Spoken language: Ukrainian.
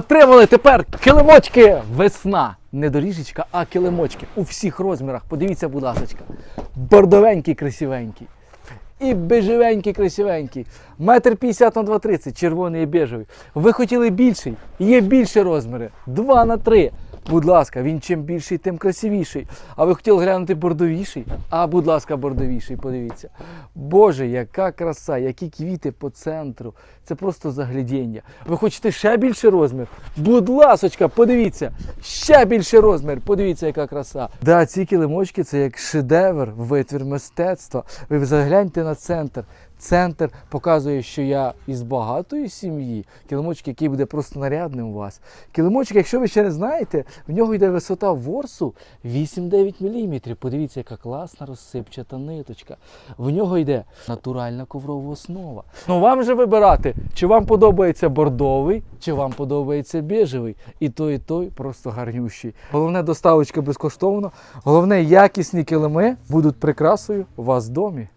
Отримали тепер килимочки! Весна! Не доріжечка, а килимочки у всіх розмірах. Подивіться, будь ласка. Бордовенький, красивенький. І бежевенький, красивенький. Метр 50 на 2,30, червоний і бежевий. Ви хотіли більший? Є більші розміри. 2 на 3. Будь ласка, він чим більший, тим красивіший. А ви хотіли глянути бордовіший? А, будь ласка, бордовіший, подивіться. Боже, яка краса, які квіти по центру. Це просто заглядіння. Ви хочете ще більший розмір? Будь ласочка, подивіться, ще більший розмір. Подивіться, яка краса. Да, ці килимочки це як шедевр, витвір мистецтва. Ви загляньте на центр. Центр показує, що я із багатої сім'ї. Килимочок, який буде просто нарядним у вас. Килимочок, якщо ви ще не знаєте, в нього йде висота ворсу 8-9 мм. Подивіться, яка класна розсипчата ниточка. В нього йде натуральна коврова основа. Ну вам же вибирати, чи вам подобається бордовий, чи вам подобається біжевий. І той, і той просто гарнющий. Головне доставочка безкоштовно. Головне, якісні килими будуть прикрасою у вас в домі.